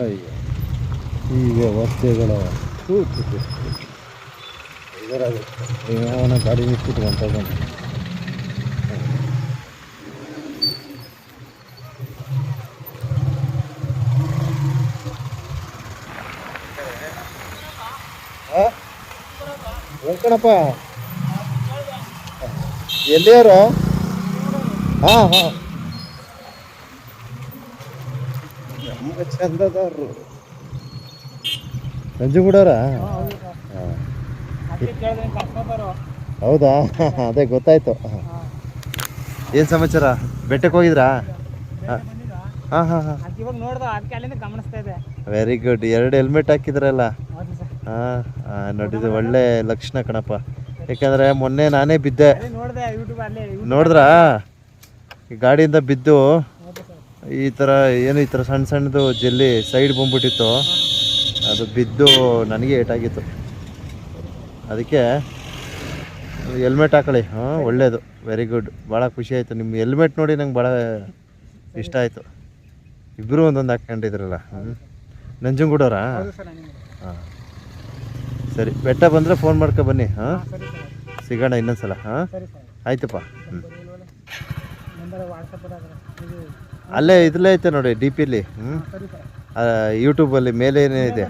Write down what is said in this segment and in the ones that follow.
ಅಯ್ಯೋ. ಈಗ ವ್ಯವಸ್ಥೆಗಳ ಥೂ, ಇದರಾಗುತ್ತೆ ಅವನ ಗಾಡಿ ನಿಂತ್ಬಿಟ್ಟು ಹೊಂಟ ಬಂದ. ಕಣಪ್ಪ? ಎಲ್ಲಿಯಾರು? ಹಾಂ ಹಾಂ. ನಂಜುಗೂಡವ್ರ? ಹಾಂ ಹೌದಾ ಅದೇ ಗೊತ್ತಾಯ್ತು. ಏನು ಸಮಾಚಾರ? ಬೆಟ್ಟಕ್ಕೆ ಹೋಗಿದ್ರಾ? ಹಾಂ. ಹಾಂ ಹಾಂ ವೆರಿ ಗುಡ್ ಎರಡು ಹೆಲ್ಮೆಟ್ ಹಾಕಿದ್ರಲ್ಲ? ಹಾಂ ನೋಡಿದ್ದು ಒಳ್ಳೆ ಲಕ್ಷಣ ಕಣಪ್ಪ. ಯಾಕಂದರೆ ಮೊನ್ನೆ ನಾನೇ ಬಿದ್ದೆ. ನೋಡಿದ್ರಾ? ಗಾಡಿಯಿಂದ ಬಿದ್ದು ಈ ಥರ ಏನು ಈ ಥರ ಸಣ್ಣ ಸಣ್ಣದು ಜೆಲ್ಲಿ ಸೈಡ್ ಬಂದ್ಬಿಟ್ಟಿತ್ತು. ಅದು ಬಿದ್ದು ನನಗೆ ಏಟಾಗಿತ್ತು. ಅದಕ್ಕೆ ಹೆಲ್ಮೆಟ್ ಹಾಕೊಳ್ಳಿ. ಹಾಂ ಒಳ್ಳೆಯದು ವೆರಿ ಗುಡ್ ಭಾಳ ಖುಷಿ ಆಯಿತು. ನಿಮ್ಮ ಹೆಲ್ಮೆಟ್ ನೋಡಿ ನಂಗೆ ಭಾಳ ಇಷ್ಟ ಆಯಿತು. ಇಬ್ಬರು ಒಂದೊಂದು ಹಾಕ್ಕೊಂಡಿದ್ರಲ್ಲ ಹ್ಞೂ ನಂಜನಗೂಡವ್ರಾ? ಹಾಂ. ಸರಿ. ಬೆಟ್ಟ ಬಂದರೆ ಫೋನ್ ಮಾಡ್ಕೊ ಬನ್ನಿ. ಹಾಂ. ಸಿಗೋಣ ಇನ್ನೊಂದು ಸಲ ಇನ್ನೊಂದ್ಸಲ. ಹಾಂ. ಆಯ್ತಪ್ಪ. ಹ್ಞೂ ಅಲ್ಲೇ ಇದ್ಲೇ ಐತೆ ನೋಡಿ ಡಿ ಪಿಲಿ ಹ್ಞೂ ಯೂಟ್ಯೂಬ್ ಅಲ್ಲಿ ಮೇಲೆ ಮೇಲೇನೇ ಇದೆ?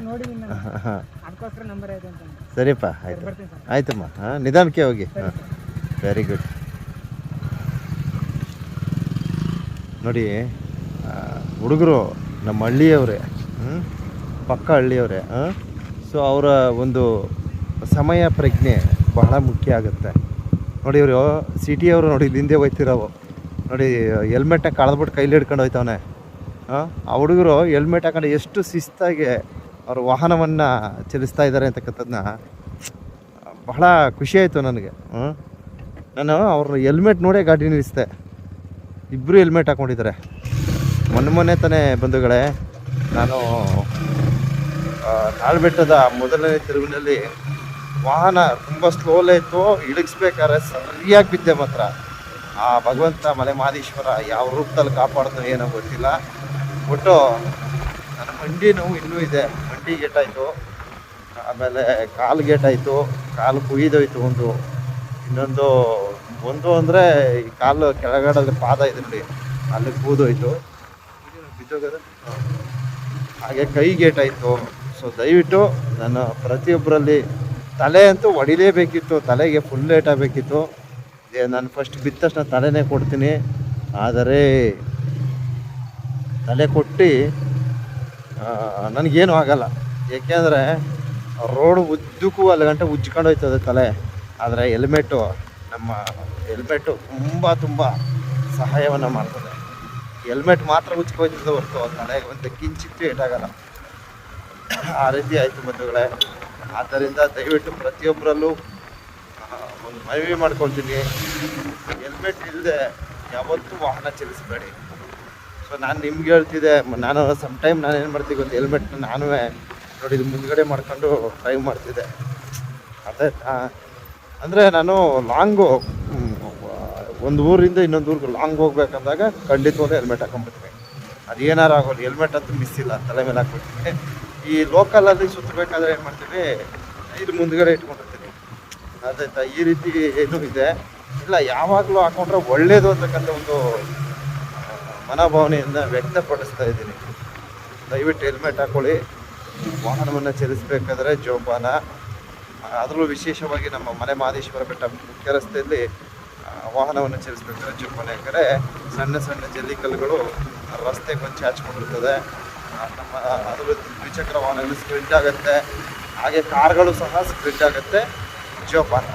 ಸರಿಯಪ್ಪ ಆಯ್ತು. ಆಯ್ತಮ್ಮ ಹಾಂ ನಿಧಾನಕ್ಕೆ ಹೋಗಿ. ಹಾಂ. ವೆರಿ ಗುಡ್ ನೋಡಿ ಹುಡುಗರು ನಮ್ಮ ಹಳ್ಳಿಯವ್ರೆ ಹ್ಞೂ ಪಕ್ಕ ಹಳ್ಳಿಯವರೇ ಹಾಂ? ಸೊ ಅವರ ಒಂದು ಸಮಯ ಪ್ರಜ್ಞೆ ಬಹಳ ಮುಖ್ಯ ಆಗುತ್ತೆ. ನೋಡಿ ಇವರು ಸಿಟಿಯವರು ನೋಡಿ ಹಿಂದೆ ಹೋಯ್ತಿರೋವು. ನೋಡಿ ಹೆಲ್ಮೆಟ್ನ ಕಳೆದ್ಬಿಟ್ಟು ಕೈಲಿ ಹಿಡ್ಕೊಂಡು ಹೋಯ್ತವನೆ. ಆ ಹುಡುಗರು ಹೆಲ್ಮೆಟ್ ಹಾಕೊಂಡು ಎಷ್ಟು ಶಿಸ್ತಾಗಿ ಅವ್ರ ವಾಹನವನ್ನು ಚಲಿಸ್ತಾ ಇದ್ದಾರೆ ಅಂತಕ್ಕಂಥದ್ದನ್ನ ಬಹಳ ಖುಷಿ ಆಯಿತು ನನಗೆ. ನಾನು ಅವ್ರ ಹೆಲ್ಮೆಟ್ ನೋಡೇ ಗಾಡಿ ನಿಲ್ಲಿಸ್ದೆ. ಇಬ್ಬರು ಹೆಲ್ಮೆಟ್ ಹಾಕ್ಕೊಂಡಿದ್ದಾರೆ ಮೊನ್ನೆ ಮೊನ್ನೆ ತಾನೇ ಬಂಧುಗಳೇ ನಾನು ಆ, ತಾಳ್ಬೆಟ್ಟದ ಮೊದಲನೇ ತಿರುವಿನಲ್ಲಿ ವಾಹನ ತುಂಬ ಸ್ಲೋಲೇ ಇತ್ತು ಇಳಿಸ್ಬೇಕಾದ್ರೆ ಸರಿಯಾಗಿ ಬಿದ್ದೆ ಮಾತ್ರ. ಆ ಭಗವಂತ ಮಲೆ ಮಹದೇಶ್ವರ ಯಾವ ರೂಪದಲ್ಲಿ ಕಾಪಾಡ್ದು ಏನೋ ಗೊತ್ತಿಲ್ಲ. ಒಟ್ಟು ನನ್ನ ಮಂಡಿ ನೋವು ಇನ್ನೂ ಇದೆ. ಮಂಡಿ ಗೇಟಾಯಿತು. ಆಮೇಲೆ ಕಾಲು ಗೇಟಾಯಿತು. ಕಾಲು ಕುಯ್ದೋಯ್ತು ಒಂದು. ಇನ್ನೊಂದು, ಒಂದು ಅಂದರೆ ಈ ಕಾಲು ಕೆಳಗಡೆ ಪಾದ ಇದೆ ನೋಡಿ. ಅಲ್ಲಿ ಕೂದೋಯ್ತು. ಹಾಗೆ ಕೈ ಗೇಟಾಯಿತು. ಸೊ ದಯವಿಟ್ಟು ನಾನು ಪ್ರತಿಯೊಬ್ಬರಲ್ಲಿ ತಲೆ ಅಂತೂ ಹೊಡಿಲೇಬೇಕಿತ್ತು ತಲೆಗೆ ಫುಲ್ ಏಟಾಗಬೇಕಿತ್ತು ನಾನು ಫಸ್ಟ್ ಬಿದ್ದ ತಕ್ಷಣ ತಲೆನೇ ಕೊಡ್ತೀನಿ. ಆದರೆ, ತಲೆ ಕೊಟ್ಟು ನನಗೇನು ಆಗಲ್ಲ. ಏಕೆಂದರೆ ರೋಡ್ ಉದ್ದಕ್ಕೂ ಅಲ್ಲಿ ಗಂಟೆ ಉಜ್ಕೊಂಡು ಹೋಯ್ತದೆ ತಲೆ. ಆದರೆ ಹೆಲ್ಮೆಟ್ಟು ನಮ್ಮ ಹೆಲ್ಮೆಟ್ಟು ತುಂಬ ತುಂಬ ಸಹಾಯವನ್ನು ಮಾಡ್ತದೆ. ಹೆಲ್ಮೆಟ್ ಮಾತ್ರ ಉಜ್ಕೋಯ್ತದೆ ಹೊರತು ತಲೆಗೆ ಒಂದು ಕಿಂಚಿತ್ತು ಏಟಾಗಲ್ಲ. ಆ ರೀತಿ ಆಯಿತು ಬಂಧುಗಳೇ. ಆದ್ದರಿಂದ ದಯವಿಟ್ಟು ಪ್ರತಿಯೊಬ್ಬರಲ್ಲೂ ಒಂದು ಮನವಿ ಮಾಡ್ಕೊಳ್ತೀನಿ ಹೆಲ್ಮೆಟ್ ಇಲ್ಲದೆ ಯಾವತ್ತೂ ವಾಹನ ಚಲಿಸಬೇಡಿ. ಸೊ ನಾನು ನಿಮ್ಗೆ ಹೇಳ್ತಿದ್ದೆ, ನಾನು ಸಮ್ ಟೈಮ್ ನಾನು ಏನು ಮಾಡ್ತೀನಿ ಗೊತ್ತು ಹೆಲ್ಮೆಟ್ನ ನಾನು ನೋಡಿ ಇದು ಮುಂದ್ಗಡೆ ಮಾಡ್ಕೊಂಡು ಡ್ರೈವ್ ಮಾಡ್ತಿದ್ದೆ. ಅದೇ ಅಂದರೆ ನಾನು ಲಾಂಗು ಒಂದು ಊರಿಂದ ಇನ್ನೊಂದು ಊರಿಗೆ ಲಾಂಗ್ ಹೋಗ್ಬೇಕಂದಾಗ ಖಂಡಿತವಾಗ್ಲೂ ಹೆಲ್ಮೆಟ್ ಹಾಕೊಂಡ್ಬಿಡ್ತೀನಿ. ಅದು ಏನಾರು ಆಗೋಲ್ಲ ಹೆಲ್ಮೆಟ್ ಅಂತೂ ಮಿಸ್ ಇಲ್ಲ, ತಲೆ ಮೇಲೆ ಹಾಕ್ಬಿಡ್ತೀನಿ. ಈ ಲೋಕಲಲ್ಲಿ ಸುತ್ತಬೇಕಾದ್ರೆ ಏನು ಮಾಡ್ತೀವಿ, ಇದು ಮುಂದ್ಗಡೆ ಇಟ್ಕೊಂಡಿರ್ತೀನಿ. ಅದಾಯ್ತಾ ಈ ರೀತಿ ಏನು ಇದೆ? ಇಲ್ಲ, ಯಾವಾಗಲೂ ಹಾಕೊಂಡ್ರೆ ಒಳ್ಳೇದು ಅಂತಕ್ಕಂಥ ಒಂದು ಮನೋಭಾವನೆಯನ್ನು ವ್ಯಕ್ತಪಡಿಸ್ತಾ ಇದ್ದೀನಿ. ದಯವಿಟ್ಟು ಹೆಲ್ಮೆಟ್ ಹಾಕೊಳ್ಳಿ. ವಾಹನವನ್ನು ಚಲಿಸಬೇಕಾದ್ರೆ ಜೋಪಾನ. ಅದರಲ್ಲೂ ವಿಶೇಷವಾಗಿ ನಮ್ಮ ಮನೆ ಮಹದೇಶ್ವರ ಬೆಟ್ಟ ಮುಖ್ಯ ರಸ್ತೆಯಲ್ಲಿ ವಾಹನವನ್ನು ಚಲಿಸಬೇಕಾದ್ರೆ ಜೋಪಾನ. ಯಾಕಂದರೆ ಸಣ್ಣ ಸಣ್ಣ ಜಲ್ಲಿಕಲ್ಲುಗಳು ರಸ್ತೆಗೆ ಬಂದು ಚಾಚ್ಕೊಂಡಿರ್ತದೆ. ನಮ್ಮ ಅದರಲ್ಲೂ ದ್ವಿಚಕ್ರ ವಾಹನಗಳು ಸ್ಪ್ರಿಂಟ್ ಆಗುತ್ತೆ. ಹಾಗೆ ಕಾರ್ಗಳು ಸಹ ಸ್ಪ್ರಿಂಟ್ ಆಗುತ್ತೆ. ಜೋಪಾನ